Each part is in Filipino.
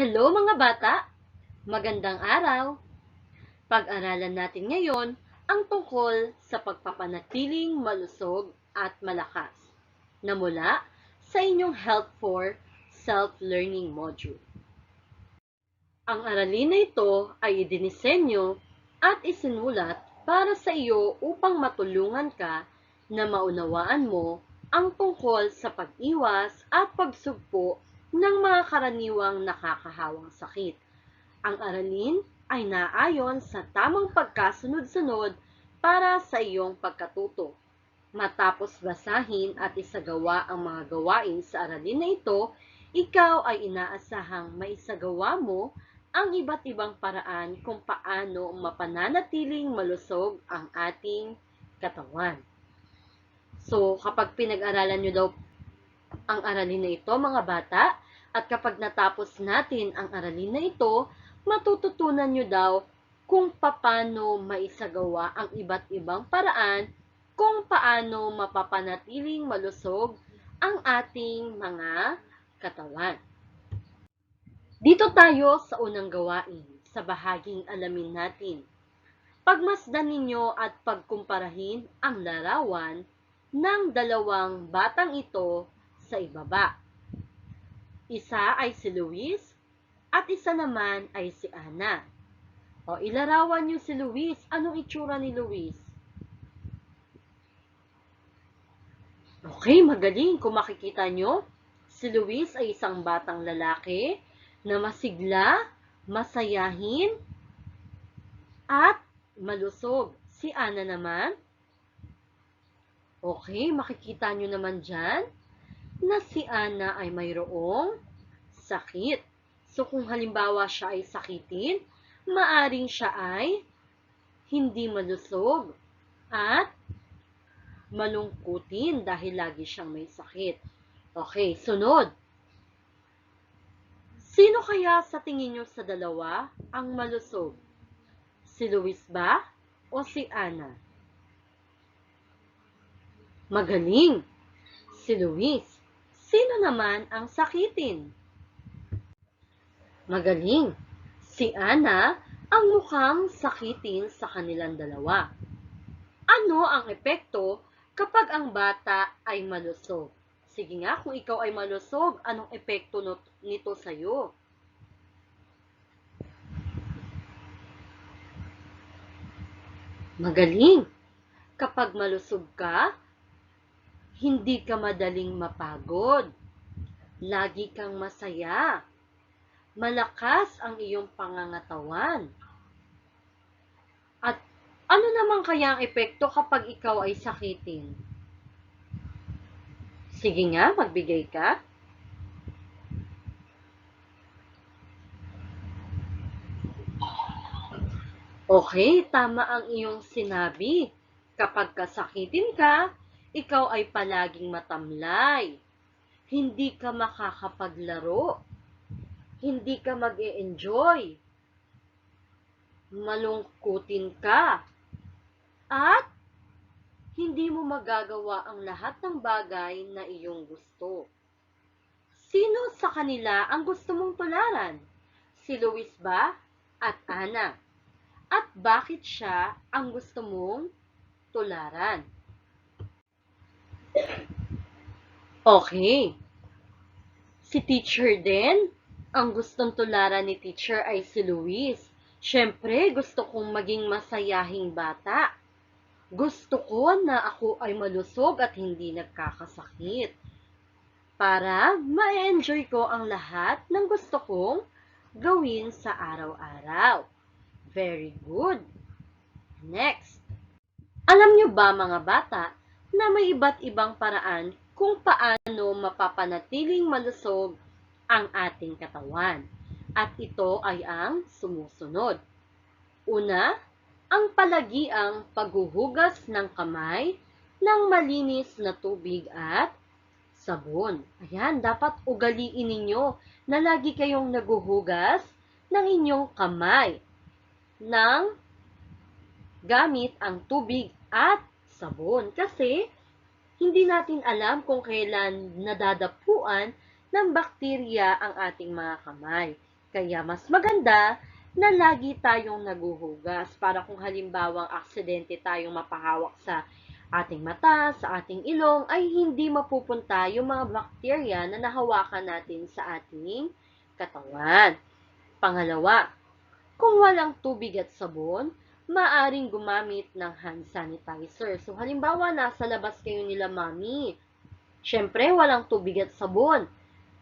Hello mga bata! Magandang araw! Pag-aralan natin ngayon ang tungkol sa pagpapanatiling malusog at malakas na mula sa inyong Health for Self-Learning Module. Ang aralin na ito ay idinisenyo at isinulat para sa iyo upang matulungan ka na maunawaan mo ang tungkol sa pag-iwas at pagsugpo ng mga karaniwang nakakahawang sakit. Ang aralin ay naayon sa tamang pagkasunod-sunod para sa iyong pagkatuto. Matapos basahin at isagawa ang mga gawain sa aralin na ito, ikaw ay inaasahang maisagawa mo ang iba't ibang paraan kung paano mapananatiling malusog ang ating katawan. So, kapag pinag-aralan nyo daw ang aralin na ito, mga bata, at kapag natapos natin ang aralin na ito, matututunan nyo daw kung paano maisagawa ang iba't ibang paraan kung paano mapapanatiling malusog ang ating mga katawan. Dito tayo sa unang gawain, sa bahaging alamin natin. Pagmasdan ninyo at pagkumparahin ang larawan ng dalawang batang ito sa ibaba. Isa ay si Luis at isa naman ay si Ana. O ilarawan niyo si Luis. Anong itsura ni Luis? Okay, magaling. Kung makikita nyo, si Luis ay isang batang lalaki na masigla, masayahin, at malusog. Si Ana naman, okay, makikita nyo naman dyan, na si Ana ay mayroong sakit. So, kung halimbawa siya ay sakitin, maaring siya ay hindi malusog at malungkutin dahil lagi siyang may sakit. Okay, sunod. Sino kaya sa tingin nyo sa dalawa ang malusog? Si Luis ba o si Ana? Magaling! Si Luis. Sino naman ang sakitin? Magaling. Si Ana ang mukhang sakitin sa kanilang dalawa. Ano ang epekto kapag ang bata ay malusog? Sige nga, kung ikaw ay malusog, anong epekto nito sa'yo? Magaling. Kapag malusog ka, hindi ka madaling mapagod. Lagi kang masaya. Malakas ang iyong pangangatawan. At ano naman kaya ang epekto kapag ikaw ay sakitin? Sige nga, magbigay ka. Okay, tama ang iyong sinabi. Kapag kasakitin ka, ikaw ay palaging matamlay. Hindi ka makakapaglaro. Hindi ka mag enjoy Malungkutin ka. At hindi mo magagawa ang lahat ng bagay na iyong gusto. Sino sa kanila ang gusto mong tularan? Si Luis ba at Ana? At bakit siya ang gusto mong tularan? Okay. Si teacher din, ang gustong tularan ni teacher ay si Luis. Siyempre, gusto kong maging masayahing bata. Gusto ko na ako ay malusog at hindi nagkakasakit. Para ma-enjoy ko ang lahat ng gusto kong gawin sa araw-araw. Very good. Next. Alam nyo ba mga bata na may iba't ibang paraan kung paano mapapanatiling malusog ang ating katawan. At ito ay ang sumusunod. Una, ang palagiang paghuhugas ng kamay ng malinis na tubig at sabon. Ayan, dapat ugaliin ninyo na lagi kayong naguhugas ng inyong kamay ng gamit ang tubig at sabon. Kasi, hindi natin alam kung kailan nadadapuan ng bakterya ang ating mga kamay. Kaya mas maganda na lagi tayong naguhugas para kung halimbawang aksidente tayong mapahawak sa ating mata, sa ating ilong, ay hindi mapupunta yung mga bakterya na nahawakan natin sa ating katawan. Pangalawa, kung walang tubig at sabon, maaring gumamit ng hand sanitizer. So, halimbawa, nasa labas kayo nila mami. Siyempre, walang tubig at sabon.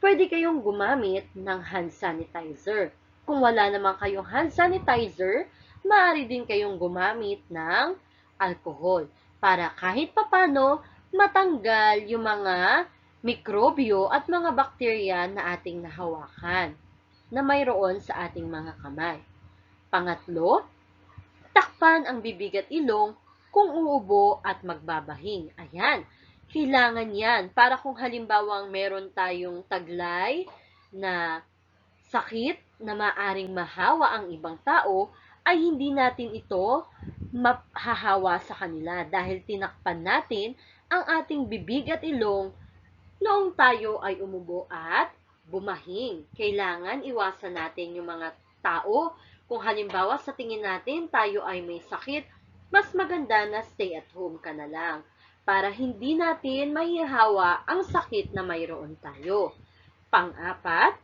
Pwede kayong gumamit ng hand sanitizer. Kung wala naman kayong hand sanitizer, maaari din kayong gumamit ng alcohol para kahit papano matanggal yung mga mikrobyo at mga bakterya na ating nahawakan na mayroon sa ating mga kamay. Pangatlo, takpan ang bibig at ilong kung uubo at magbabahing. Ayan, kailangan yan para kung halimbawang meron tayong taglay na sakit na maaring mahawa ang ibang tao, ay hindi natin ito mahahawa sa kanila dahil tinakpan natin ang ating bibig at ilong noong tayo ay umubo at bumahing. Kailangan iwasan natin yung mga tao. Kung halimbawa sa tingin natin tayo ay may sakit, mas maganda na stay at home ka na lang para hindi natin mahihawa ang sakit na mayroon tayo. Pang-apat,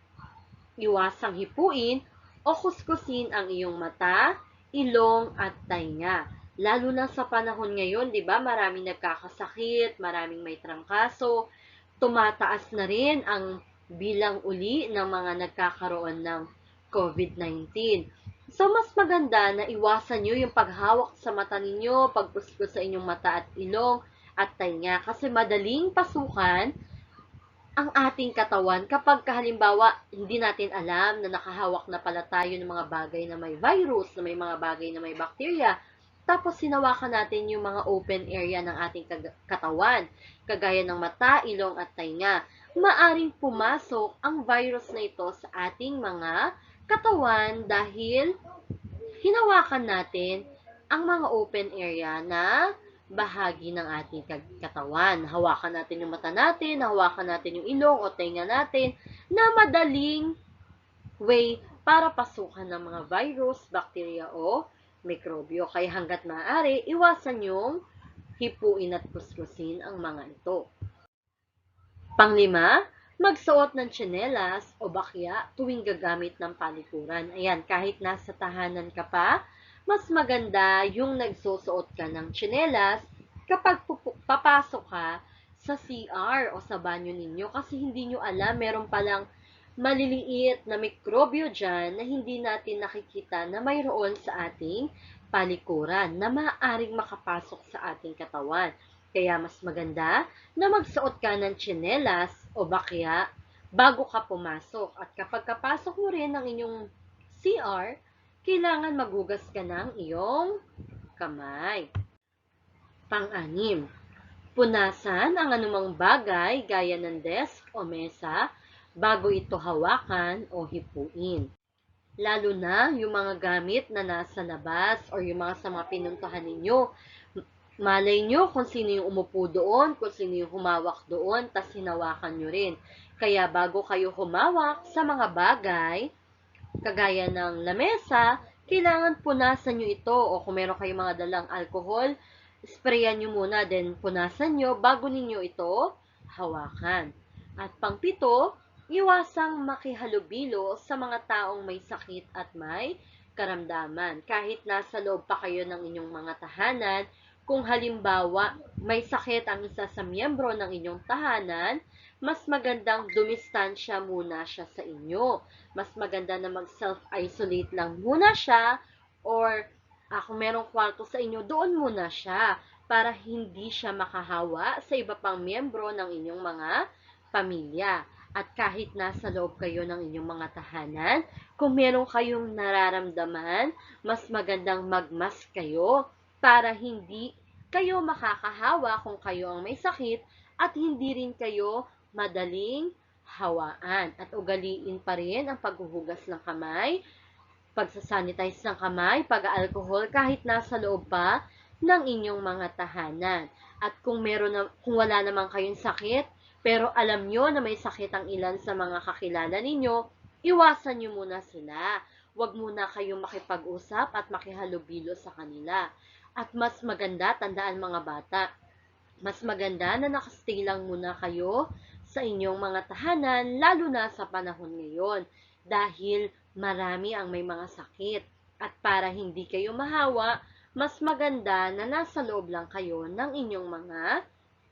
iwasang hipuin o kuskusin ang iyong mata, ilong at tainga. Lalo na sa panahon ngayon, 'di ba? Maraming nagkakasakit, maraming may trangkaso, tumataas na rin ang bilang uli ng mga nagkakaroon ng COVID-19. So, mas maganda na iwasan nyo yung paghawak sa mata ninyo, pagpuskus sa inyong mata at ilong at tainga kasi madaling pasukan ang ating katawan kapag halimbawa hindi natin alam na nakahawak na pala tayo ng mga bagay na may virus, na may mga bagay na may bakterya, tapos sinawakan natin yung mga open area ng ating katawan, kagaya ng mata, ilong at tainga. Maaring pumasok ang virus na ito sa ating mga katawan dahil hinawakan natin ang mga open area na bahagi ng ating katawan. Hawakan natin yung mata natin, hawakan natin yung ilong o tenga natin na madaling way para pasukan ng mga virus, bakterya o mikrobyo. Kaya hanggat maaari, iwasan yung hipuin at kuskusin ang mga ito. Panglima, magsuot ng tsinelas o bakya tuwing gagamit ng palikuran. Ayan, kahit nasa tahanan ka pa, mas maganda yung nagsusuot ka ng tsinelas kapag papasok ka sa CR o sa banyo ninyo kasi hindi nyo alam, meron palang maliliit na mikrobyo dyan na hindi natin nakikita na mayroon sa ating palikuran na maaaring makapasok sa ating katawan. Kaya mas maganda na magsuot ka ng tsinelas o bakya bago ka pumasok. At kapag kapasok mo rin ng inyong CR, kailangan magugas ka ng iyong kamay. Pang-anim, punasan ang anumang bagay gaya ng desk o mesa bago ito hawakan o hipuin. Lalo na yung mga gamit na nasa labas or yung mga sa mga pinuntahan ninyo. Malay nyo kung sino yung umupo doon, kung sino yung humawak doon, tas hinawakan nyo rin. Kaya bago kayo humawak sa mga bagay, kagaya ng lamesa, kailangan punasan nyo ito o kung meron kayong mga dalang alcohol, sprayan nyo muna, then punasan nyo bago ninyo ito hawakan. At pangpito, iwasang makihalubilo sa mga taong may sakit at may karamdaman. Kahit nasa loob pa kayo ng inyong mga tahanan, kung halimbawa may sakit ang isa sa miyembro ng inyong tahanan, mas magandang dumistansya muna siya sa inyo. Mas maganda na mag-self-isolate lang muna siya or uh, kung merong kwarto sa inyo, doon muna siya para hindi siya makahawa sa iba pang miyembro ng inyong mga pamilya. At kahit nasa loob kayo ng inyong mga tahanan, kung meron kayong nararamdaman, mas magandang magmas kayo para hindi kayo makakahawa kung kayo ang may sakit at hindi rin kayo madaling hawaan. At ugaliin pa rin ang paghuhugas ng kamay, pagsasanitize ng kamay, pag-alcohol, kahit nasa loob pa ng inyong mga tahanan. At kung, meron na, kung wala naman kayong sakit, pero alam nyo na may sakit ang ilan sa mga kakilala ninyo, iwasan nyo muna sila. Huwag muna kayong makipag-usap at makihalubilo sa kanila. At mas maganda, tandaan mga bata, mas maganda na nakastay lang muna kayo sa inyong mga tahanan, lalo na sa panahon ngayon, dahil marami ang may mga sakit. At para hindi kayo mahawa, mas maganda na nasa loob lang kayo ng inyong mga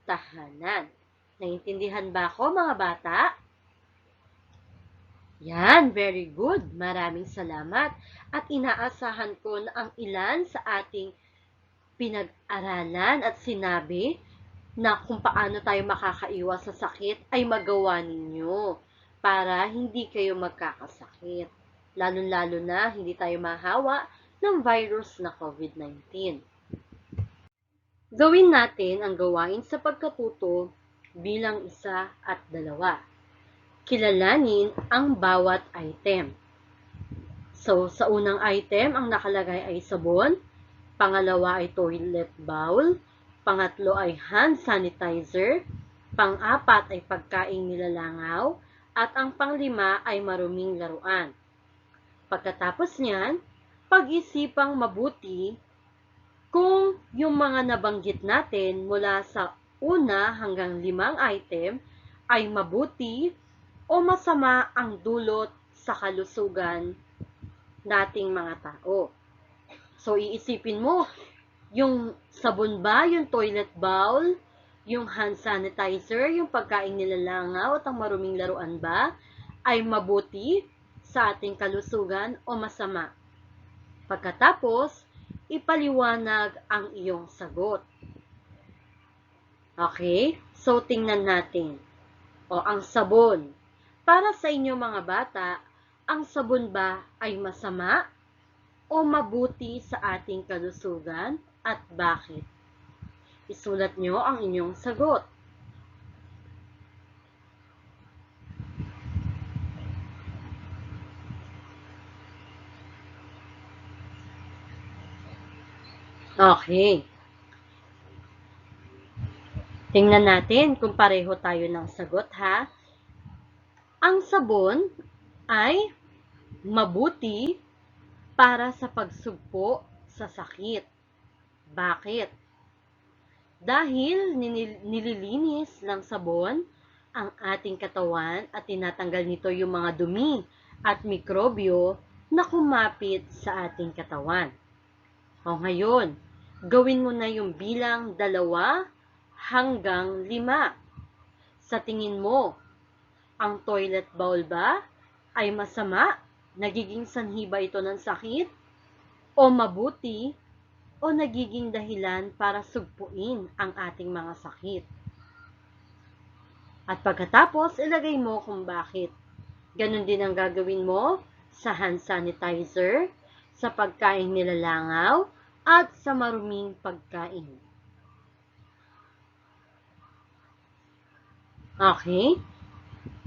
tahanan. Naintindihan ba ako mga bata? Yan, very good. Maraming salamat. At inaasahan ko na ang ilan sa ating pinag-aralan at sinabi na kung paano tayo makakaiwas sa sakit ay magawa ninyo para hindi kayo magkakasakit. Lalo-lalo na hindi tayo mahawa ng virus na COVID-19. Gawin natin ang gawain sa pagkatuto bilang isa at dalawa. Kilalanin ang bawat item. So, sa unang item, ang nakalagay ay sabon, pangalawa ay toilet bowl, pangatlo ay hand sanitizer, pang-apat ay pagkain nilalangaw, at ang panglima ay maruming laruan. Pagkatapos niyan, pag-isipang mabuti kung yung mga nabanggit natin mula sa una hanggang limang item ay mabuti o masama ang dulot sa kalusugan nating mga tao. So, iisipin mo, yung sabon ba, yung toilet bowl, yung hand sanitizer, yung pagkain nilalangaw at ang maruming laruan ba, ay mabuti sa ating kalusugan o masama. Pagkatapos, ipaliwanag ang iyong sagot. Okay? So, tingnan natin. O, ang sabon. Para sa inyo mga bata, ang sabon ba ay masama o mabuti sa ating kalusugan at bakit? Isulat nyo ang inyong sagot. Okay. Tingnan natin kung pareho tayo ng sagot ha. Ang sabon ay mabuti para sa pagsugpo sa sakit. Bakit? Dahil nililinis ng sabon ang ating katawan at tinatanggal nito yung mga dumi at mikrobyo na kumapit sa ating katawan. O ngayon, gawin mo na yung bilang dalawa hanggang lima. Sa tingin mo, ang toilet bowl ba ay masama? Nagiging sanhi ba ito ng sakit? O mabuti? O nagiging dahilan para sugpuin ang ating mga sakit? At pagkatapos, ilagay mo kung bakit. Ganon din ang gagawin mo sa hand sanitizer, sa pagkain nilalangaw, at sa maruming pagkain. Okay?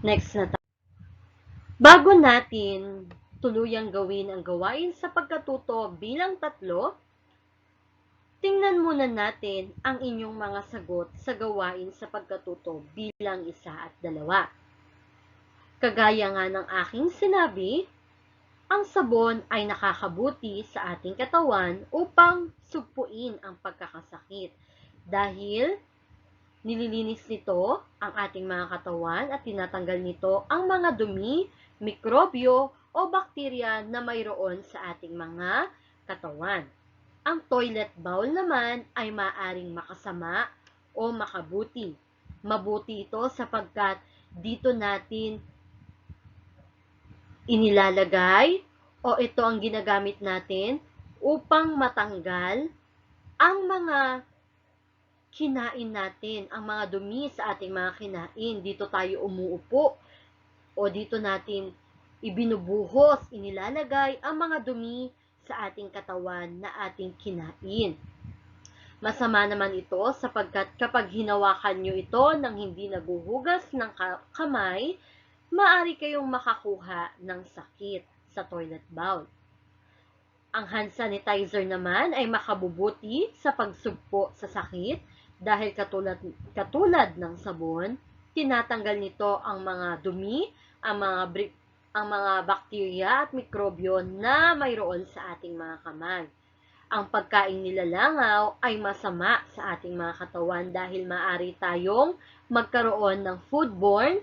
Next na tayo. Bago natin tuluyang gawin ang gawain sa pagkatuto bilang tatlo, tingnan muna natin ang inyong mga sagot sa gawain sa pagkatuto bilang isa at dalawa. Kagaya nga ng aking sinabi, ang sabon ay nakakabuti sa ating katawan upang sugpuin ang pagkakasakit dahil nililinis nito ang ating mga katawan at tinatanggal nito ang mga dumi, mikrobyo o bakterya na mayroon sa ating mga katawan. Ang toilet bowl naman ay maaring makasama o makabuti. Mabuti ito sapagkat dito natin inilalagay o ito ang ginagamit natin upang matanggal ang mga kinain natin, ang mga dumi sa ating mga kinain. Dito tayo umuupo o dito natin ibinubuhos, inilalagay ang mga dumi sa ating katawan na ating kinain. Masama naman ito sapagkat kapag hinawakan nyo ito nang hindi naguhugas ng kamay, maaari kayong makakuha ng sakit sa toilet bowl. Ang hand sanitizer naman ay makabubuti sa pagsugpo sa sakit dahil katulad, katulad ng sabon, tinatanggal nito ang mga dumi, ang mga ang mga bakterya at mikrobyo na mayroon sa ating mga kamay. Ang pagkain nilalangaw ay masama sa ating mga katawan dahil maaari tayong magkaroon ng foodborne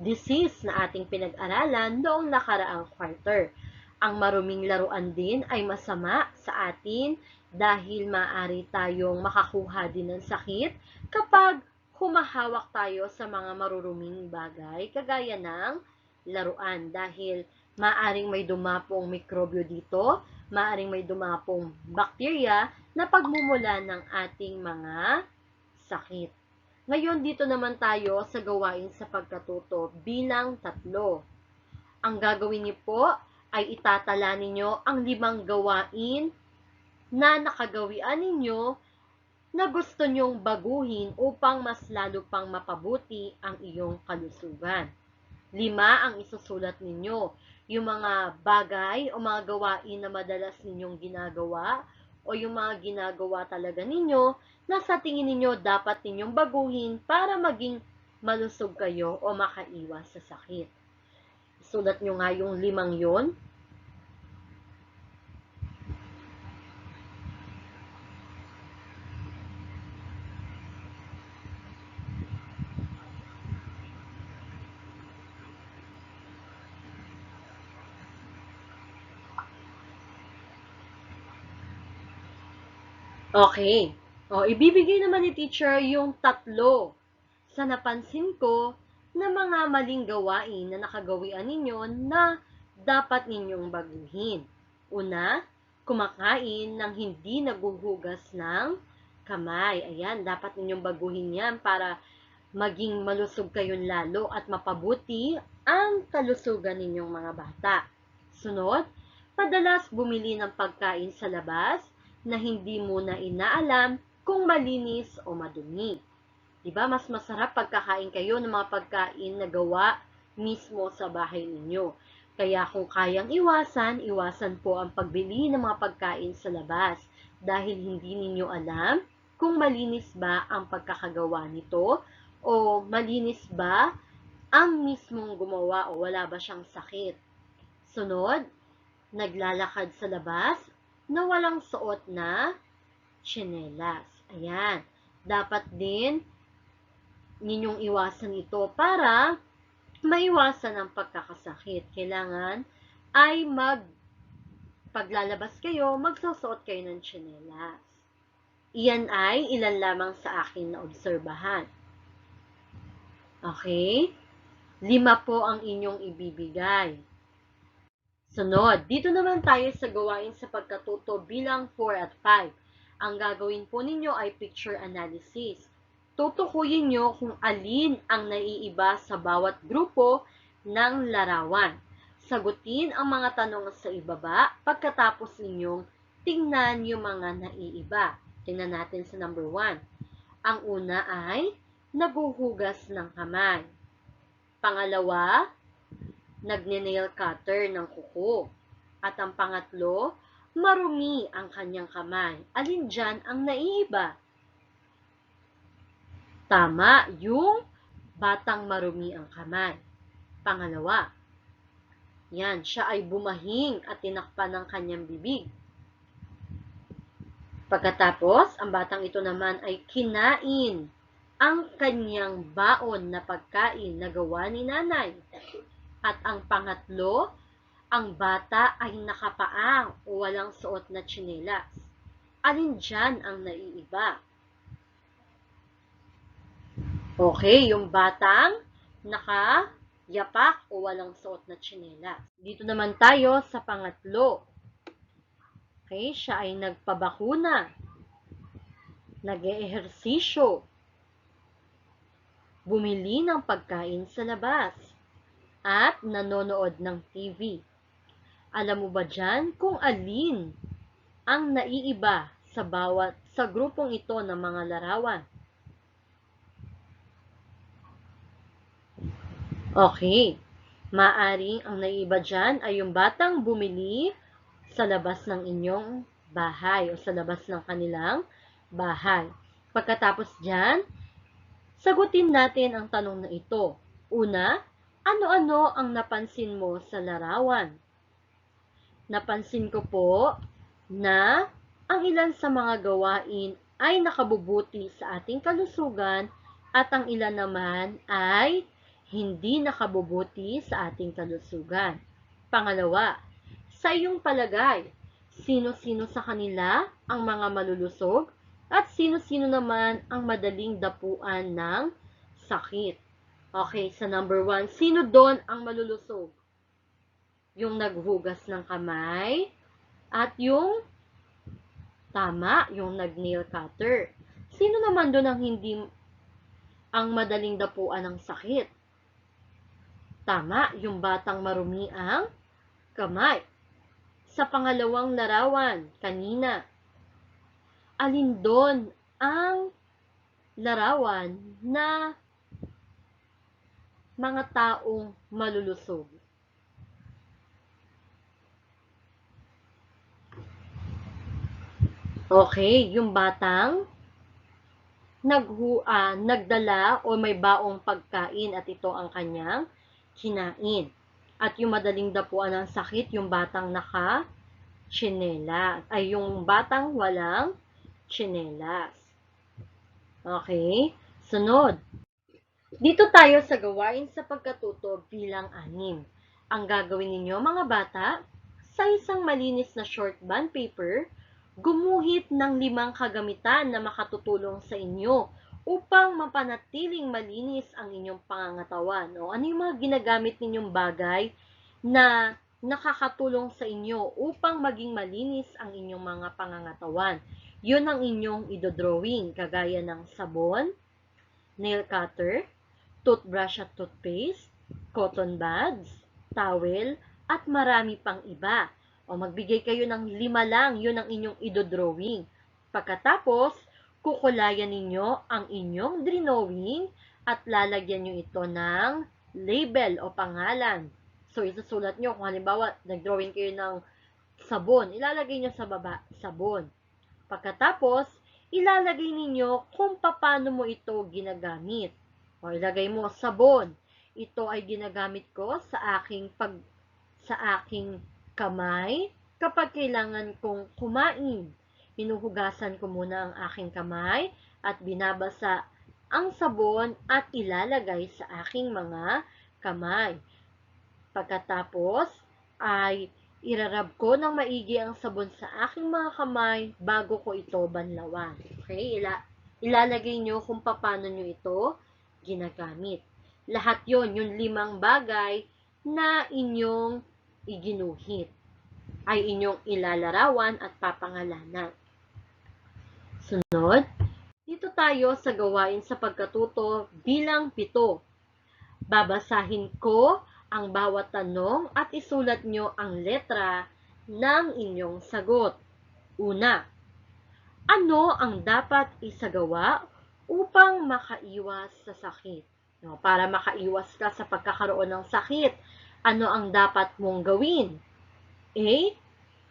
disease na ating pinag-aralan noong nakaraang quarter. Ang maruming laruan din ay masama sa atin dahil maaari tayong makakuha din ng sakit kapag humahawak tayo sa mga maruruming bagay kagaya ng laruan dahil maaring may dumapong mikrobyo dito, maaring may dumapong bakterya na pagmumula ng ating mga sakit. Ngayon, dito naman tayo sa gawain sa pagkatuto bilang tatlo. Ang gagawin niyo po ay itatala ninyo ang limang gawain na nakagawian ninyo na gusto nyong baguhin upang mas lalo pang mapabuti ang iyong kalusugan. Lima ang isusulat ninyo. Yung mga bagay o mga gawain na madalas ninyong ginagawa o yung mga ginagawa talaga ninyo na sa tingin ninyo dapat ninyong baguhin para maging malusog kayo o makaiwas sa sakit. Sulat nyo nga yung limang yon Okay. O, ibibigay naman ni teacher yung tatlo sa napansin ko na mga maling gawain na nakagawian ninyo na dapat ninyong baguhin. Una, kumakain ng hindi naguhugas ng kamay. Ayan, dapat ninyong baguhin yan para maging malusog kayong lalo at mapabuti ang kalusugan ninyong mga bata. Sunod, madalas bumili ng pagkain sa labas na hindi muna inaalam kung malinis o madumi. Diba? Mas masarap pagkakain kayo ng mga pagkain na gawa mismo sa bahay ninyo. Kaya kung kayang iwasan, iwasan po ang pagbili ng mga pagkain sa labas dahil hindi ninyo alam kung malinis ba ang pagkakagawa nito o malinis ba ang mismong gumawa o wala ba siyang sakit. Sunod, naglalakad sa labas na walang suot na tsinelas. Ayan. Dapat din ninyong iwasan ito para maiwasan ang pagkakasakit. Kailangan ay mag paglalabas kayo, magsusuot kayo ng tsinelas. Iyan ay ilan lamang sa akin na obserbahan. Okay? Lima po ang inyong ibibigay. Sunod, dito naman tayo sa gawain sa pagkatuto bilang 4 at 5. Ang gagawin po ninyo ay picture analysis. Tutukuyin nyo kung alin ang naiiba sa bawat grupo ng larawan. Sagutin ang mga tanong sa ibaba pagkatapos ninyong tingnan yung mga naiiba. Tingnan natin sa number 1. Ang una ay naguhugas ng kamay. Pangalawa, nagne-nail cutter ng kuko. At ang pangatlo, marumi ang kanyang kamay. Alin dyan ang naiiba? Tama, yung batang marumi ang kamay. Pangalawa, yan, siya ay bumahing at tinakpan ng kanyang bibig. Pagkatapos, ang batang ito naman ay kinain ang kanyang baon na pagkain na gawa ni nanay. At ang pangatlo, ang bata ay nakapaa o walang suot na tsinelas. Alin dyan ang naiiba? Okay, yung batang nakayapak o walang suot na tsinelas. Dito naman tayo sa pangatlo. Okay, siya ay nagpabakuna, nag-ehersisyo, bumili ng pagkain sa labas, at nanonood ng TV. Alam mo ba dyan kung alin ang naiiba sa bawat sa grupong ito ng mga larawan? Okay. Maaring ang naiiba dyan ay yung batang bumili sa labas ng inyong bahay o sa labas ng kanilang bahay. Pagkatapos dyan, sagutin natin ang tanong na ito. Una, Ano-ano ang napansin mo sa larawan? Napansin ko po na ang ilan sa mga gawain ay nakabubuti sa ating kalusugan at ang ilan naman ay hindi nakabubuti sa ating kalusugan. Pangalawa, sa iyong palagay, sino-sino sa kanila ang mga malulusog at sino-sino naman ang madaling dapuan ng sakit. Okay, sa number one, sino doon ang malulusog? Yung naghugas ng kamay at yung tama, yung nag-nail cutter. Sino naman doon ang hindi ang madaling dapuan ng sakit? Tama, yung batang marumi ang kamay. Sa pangalawang larawan, kanina, alin doon ang larawan na mga taong malulusog? Okay, yung batang naghu, ah, nagdala o may baong pagkain at ito ang kanyang kinain. At yung madaling dapuan ng sakit, yung batang naka tsinelas. Ay, yung batang walang tsinelas. Okay? Sunod. Dito tayo sa gawain sa pagkatuto bilang anim. Ang gagawin ninyo mga bata, sa isang malinis na short bond paper, gumuhit ng limang kagamitan na makatutulong sa inyo upang mapanatiling malinis ang inyong pangangatawan. O ano yung mga ginagamit ninyong bagay na nakakatulong sa inyo upang maging malinis ang inyong mga pangangatawan. Yun ang inyong idodrawing, kagaya ng sabon, nail cutter, toothbrush at toothpaste, cotton buds, towel, at marami pang iba. O magbigay kayo ng lima lang, yun ang inyong idodrawing. Pagkatapos, kukulayan ninyo ang inyong drawing at lalagyan nyo ito ng label o pangalan. So, isusulat nyo kung halimbawa, nagdrawing kayo ng sabon, ilalagay nyo sa baba, sabon. Pagkatapos, ilalagay ninyo kung paano mo ito ginagamit. O ilagay mo sabon. Ito ay ginagamit ko sa aking pag sa aking kamay kapag kailangan kong kumain. Hinuhugasan ko muna ang aking kamay at binabasa ang sabon at ilalagay sa aking mga kamay. Pagkatapos ay irarab ko ng maigi ang sabon sa aking mga kamay bago ko ito banlawan. Okay? Ila ilalagay nyo kung paano nyo ito ginagamit. Lahat yon yung limang bagay na inyong iginuhit ay inyong ilalarawan at papangalanan. Sunod, dito tayo sa gawain sa pagkatuto bilang pito. Babasahin ko ang bawat tanong at isulat nyo ang letra ng inyong sagot. Una, ano ang dapat isagawa upang makaiwas sa sakit? No, para makaiwas ka sa pagkakaroon ng sakit, ano ang dapat mong gawin? A.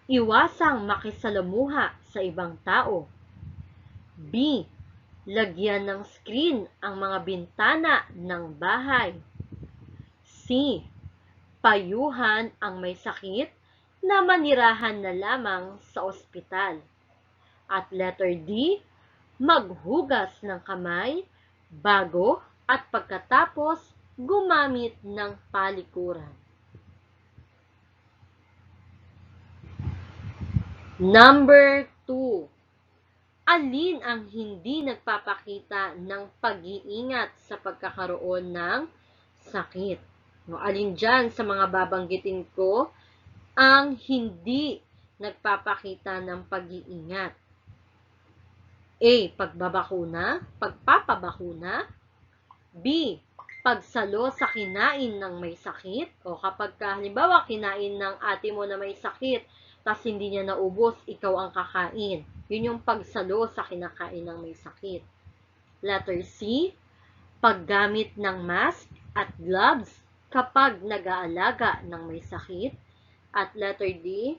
Iwasang makisalamuha sa ibang tao. B. Lagyan ng screen ang mga bintana ng bahay. C. Payuhan ang may sakit na manirahan na lamang sa ospital. At letter D. Maghugas ng kamay bago at pagkatapos gumamit ng palikuran. Number 2. Alin ang hindi nagpapakita ng pag-iingat sa pagkakaroon ng sakit? No, alin dyan sa mga babanggitin ko ang hindi nagpapakita ng pag-iingat? A. Pagbabakuna, pagpapabakuna. B. Pagsalo sa kinain ng may sakit. O kapag ka, halimbawa, kinain ng ate mo na may sakit, tas hindi niya naubos, ikaw ang kakain. Yun yung pagsalo sa kinakain ng may sakit. Letter C. Paggamit ng mask at gloves kapag nag-aalaga ng may sakit. At letter D.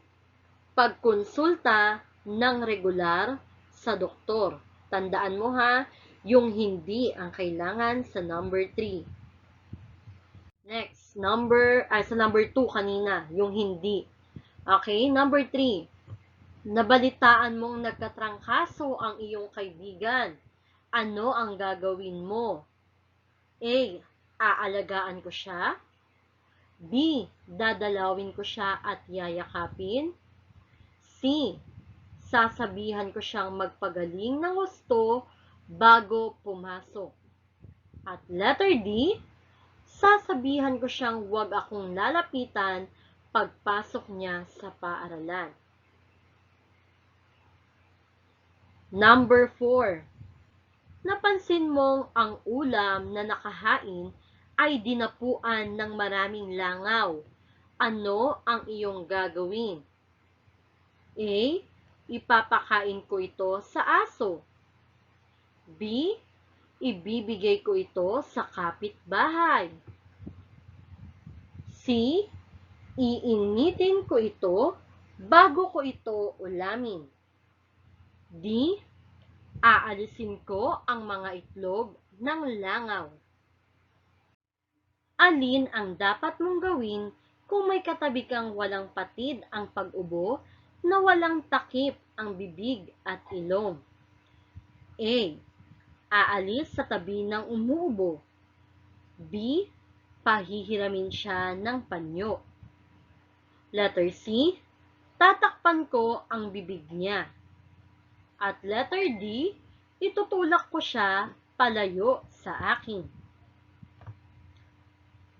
Pagkonsulta ng regular sa doktor. Tandaan mo ha, yung hindi ang kailangan sa number 3. Next, number, ah, sa number 2 kanina, yung hindi. Okay, number 3. Nabalitaan mong nagkatrangkaso ang iyong kaibigan. Ano ang gagawin mo? A. Aalagaan ko siya. B. Dadalawin ko siya at yayakapin. C. Sasabihan ko siyang magpagaling ng gusto bago pumasok. At letter D. Sasabihan ko siyang huwag akong lalapitan pagpasok niya sa paaralan. Number 4. Napansin mong ang ulam na nakahain ay dinapuan ng maraming langaw. Ano ang iyong gagawin? A. Ipapakain ko ito sa aso. B. Ibibigay ko ito sa kapitbahay. C. Iinitin ko ito bago ko ito ulamin. D. Aalisin ko ang mga itlog ng langaw. Alin ang dapat mong gawin kung may katabi kang walang patid ang pag-ubo na walang takip ang bibig at ilong? A. Aalis sa tabi ng umuubo. B. Pahihiramin siya ng panyo. Letter C. Tatakpan ko ang bibig niya. At letter D, itutulak ko siya palayo sa akin.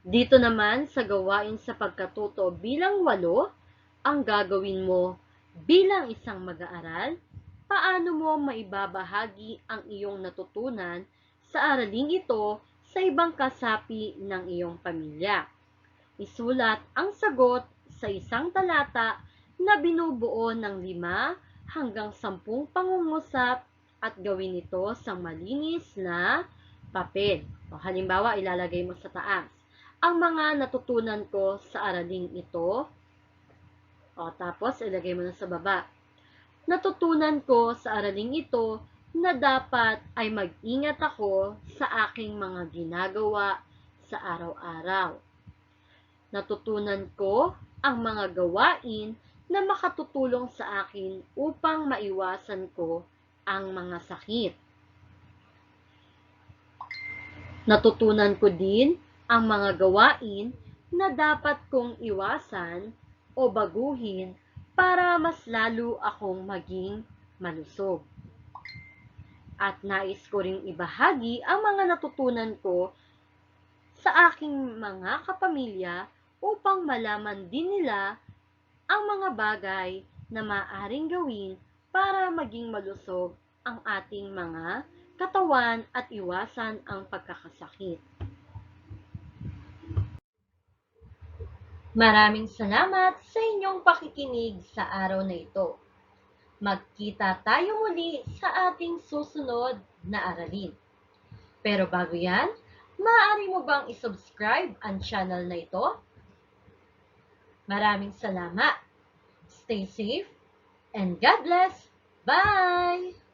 Dito naman sa gawain sa pagkatuto bilang walo, ang gagawin mo bilang isang mag-aaral, paano mo maibabahagi ang iyong natutunan sa araling ito sa ibang kasapi ng iyong pamilya. Isulat ang sagot sa isang talata na binubuo ng lima hanggang sampung pangungusap at gawin ito sa malinis na papel. O, halimbawa, ilalagay mo sa taas. Ang mga natutunan ko sa araling ito, o, tapos ilagay mo na sa baba. Natutunan ko sa araling ito na dapat ay mag-ingat ako sa aking mga ginagawa sa araw-araw. Natutunan ko ang mga gawain na makatutulong sa akin upang maiwasan ko ang mga sakit. Natutunan ko din ang mga gawain na dapat kong iwasan o baguhin para mas lalo akong maging malusog. At nais ko ring ibahagi ang mga natutunan ko sa aking mga kapamilya upang malaman din nila ang mga bagay na maaring gawin para maging malusog ang ating mga katawan at iwasan ang pagkakasakit. Maraming salamat sa inyong pakikinig sa araw na ito. Magkita tayo muli sa ating susunod na aralin. Pero bago yan, maaari mo bang isubscribe ang channel na ito? Maraming salamat. Stay safe and God bless. Bye!